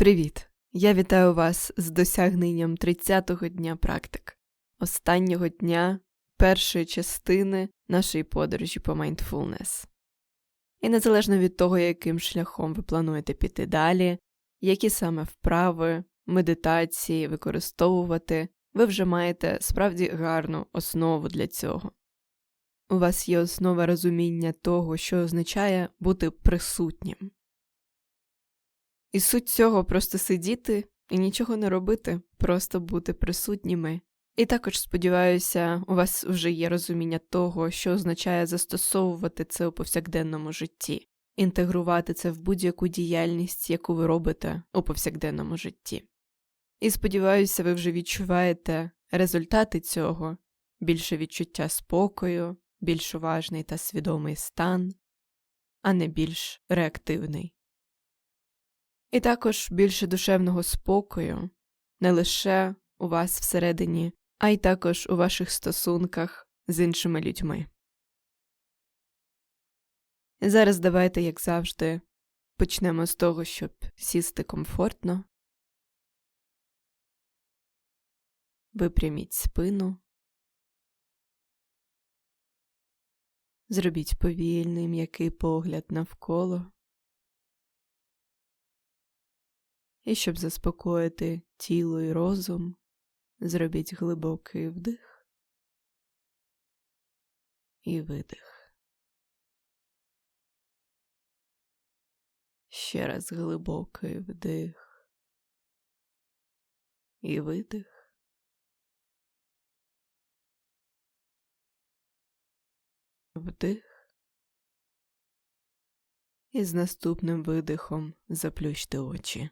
Привіт! Я вітаю вас з досягненням 30-го дня практик, останнього дня першої частини нашої подорожі по mindfulness. І незалежно від того, яким шляхом ви плануєте піти далі, які саме вправи, медитації використовувати, ви вже маєте справді гарну основу для цього. У вас є основа розуміння того, що означає бути присутнім. І суть цього просто сидіти і нічого не робити, просто бути присутніми. І також, сподіваюся, у вас вже є розуміння того, що означає застосовувати це у повсякденному житті, інтегрувати це в будь-яку діяльність, яку ви робите у повсякденному житті. І сподіваюся, ви вже відчуваєте результати цього, більше відчуття спокою, більш уважний та свідомий стан, а не більш реактивний. І також більше душевного спокою не лише у вас всередині, а й також у ваших стосунках з іншими людьми. Зараз давайте, як завжди, почнемо з того, щоб сісти комфортно, випряміть спину, зробіть повільний м'який погляд навколо. І щоб заспокоїти тіло і розум, зробіть глибокий вдих і видих. Ще раз глибокий вдих і видих. Вдих. І з наступним видихом заплющте очі.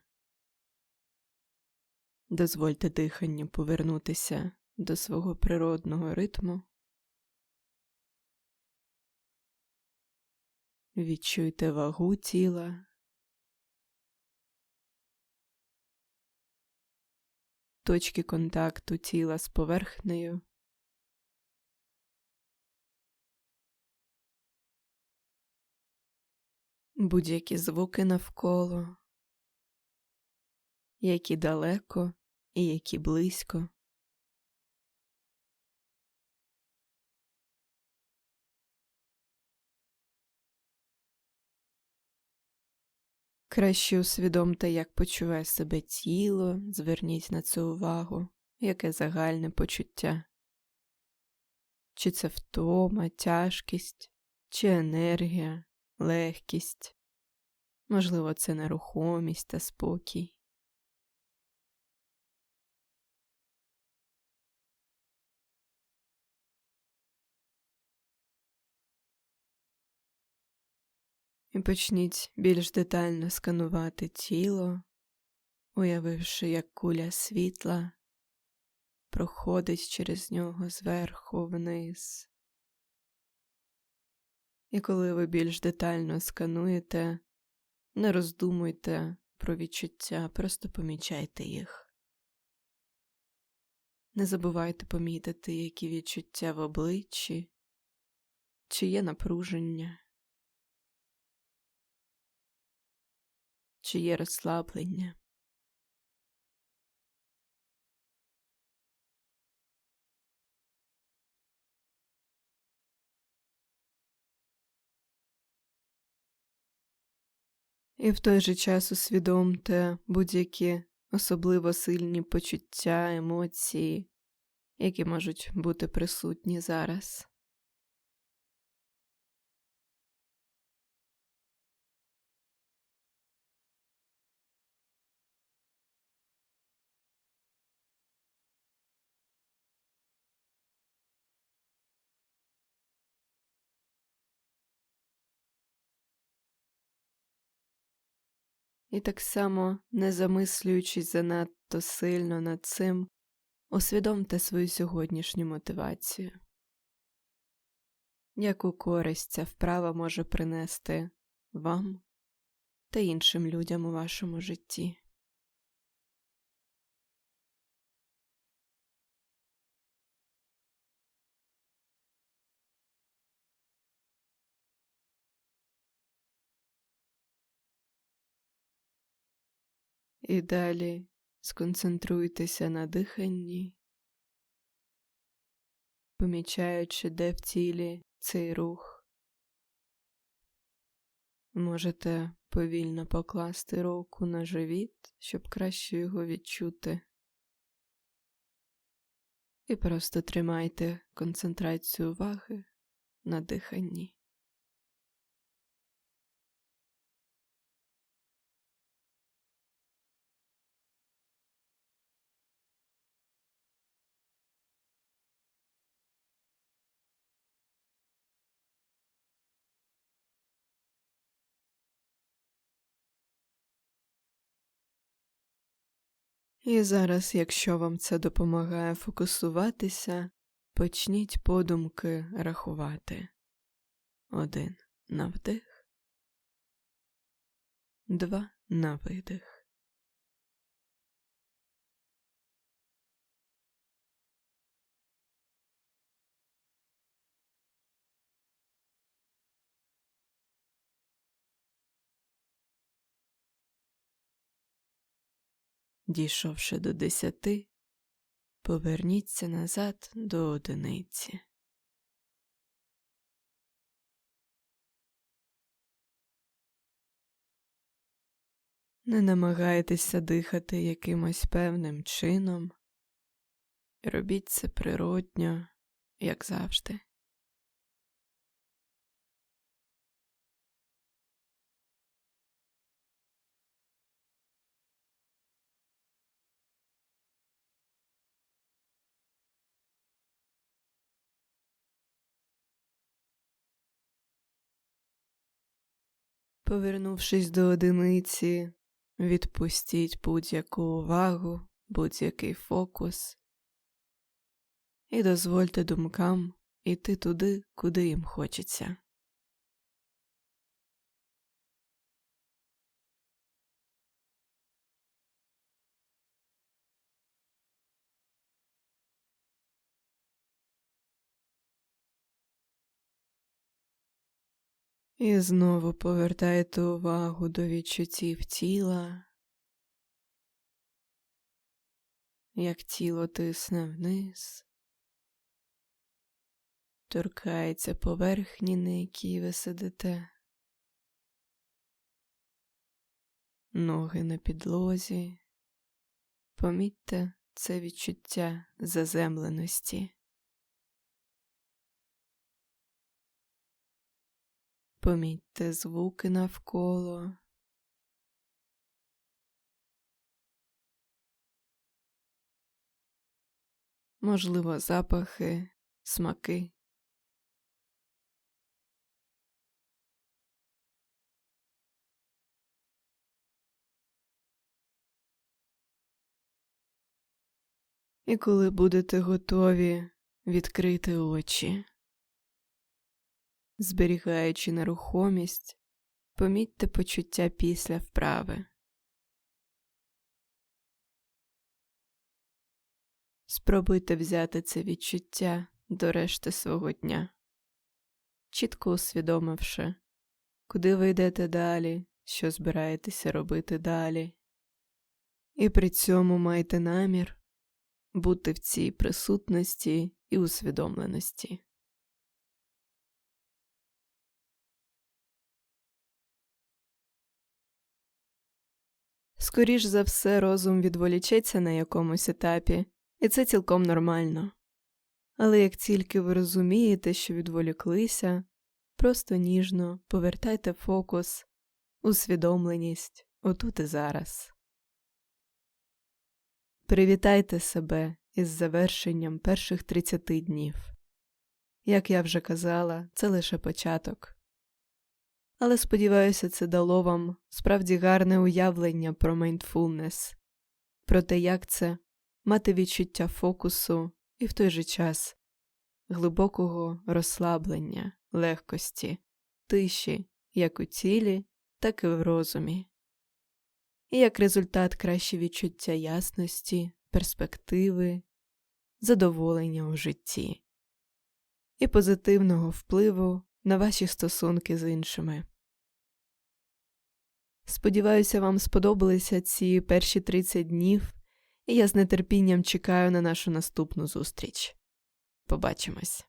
Дозвольте диханню повернутися до свого природного ритму. Відчуйте вагу тіла. Точки контакту тіла з поверхнею. Будь-які звуки навколо, які далеко і які близько. Краще усвідомте, як почуває себе тіло, зверніть на це увагу, яке загальне почуття. Чи це втома, тяжкість, чи енергія, легкість, можливо, це нерухомість та спокій. І почніть більш детально сканувати тіло, уявивши, як куля світла проходить через нього зверху вниз. І коли ви більш детально скануєте, не роздумуйте про відчуття, просто помічайте їх. Не забувайте помітити, які відчуття в обличчі, чи є напруження. Чи є розслаблення. І в той же час усвідомте будь-які особливо сильні почуття, емоції, які можуть бути присутні зараз. І так само, не замислюючись занадто сильно над цим, усвідомте свою сьогоднішню мотивацію. Яку користь ця вправа може принести вам та іншим людям у вашому житті? І далі сконцентруйтеся на диханні, помічаючи, де в тілі цей рух. Можете повільно покласти руку на живіт, щоб краще його відчути. І просто тримайте концентрацію уваги на диханні. І зараз, якщо вам це допомагає фокусуватися, почніть подумки рахувати. Один на вдих, два на видих. Дійшовши до десяти, поверніться назад до одиниці. Не намагайтеся дихати якимось певним чином. Робіть це природньо, як завжди. Повернувшись до одиниці, відпустіть будь-яку увагу, будь-який фокус і дозвольте думкам іти туди, куди їм хочеться. І знову повертайте увагу до відчуттів тіла, як тіло тисне вниз, торкається поверхні, на якій ви сидите, ноги на підлозі, помітьте це відчуття заземленості. Помітьте звуки навколо. Можливо, запахи, смаки. І коли будете готові відкрити очі. Зберігаючи нерухомість, помітьте почуття після вправи. Спробуйте взяти це відчуття до решти свого дня, чітко усвідомивши, куди ви йдете далі, що збираєтеся робити далі, і при цьому майте намір бути в цій присутності і усвідомленості. Скоріш за все, розум відволічеться на якомусь етапі, і це цілком нормально. Але як тільки ви розумієте, що відволіклися, просто ніжно повертайте фокус, усвідомленість отут і зараз. Привітайте себе із завершенням перших 30 днів. Як я вже казала, це лише початок але сподіваюся, це дало вам справді гарне уявлення про майндфулнес, про те, як це мати відчуття фокусу і в той же час глибокого розслаблення, легкості, тиші, як у тілі, так і в розумі, і як результат краще відчуття ясності, перспективи, задоволення у житті. І позитивного впливу на ваші стосунки з іншими. Сподіваюся, вам сподобалися ці перші 30 днів, і я з нетерпінням чекаю на нашу наступну зустріч. Побачимось!